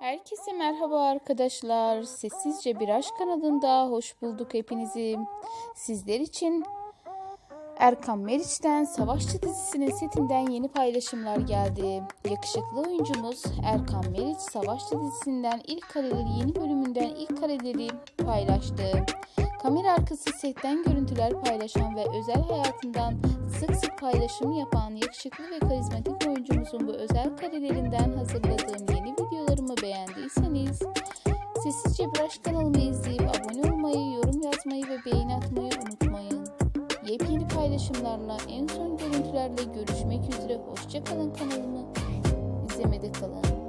Herkese merhaba arkadaşlar. Sessizce Bir Aşk kanalında hoş bulduk hepinizi. Sizler için Erkan Meriç'ten Savaşçı dizisinin setinden yeni paylaşımlar geldi. Yakışıklı oyuncumuz Erkan Meriç Savaşçı dizisinden ilk kareleri yeni bölümünden ilk kareleri paylaştı. Kamera arkası setten görüntüler paylaşan ve özel hayatından sık sık paylaşım yapan yakışıklı ve karizmatik oyuncumuzun bu özel karelerinden hazırladığım beğendiyseniz Sessizce Brush kanalımı izleyip abone olmayı, yorum yazmayı ve beğeni atmayı unutmayın. Yepyeni paylaşımlarla en son görüntülerle görüşmek üzere. Hoşçakalın kanalımı. İzlemede kalın.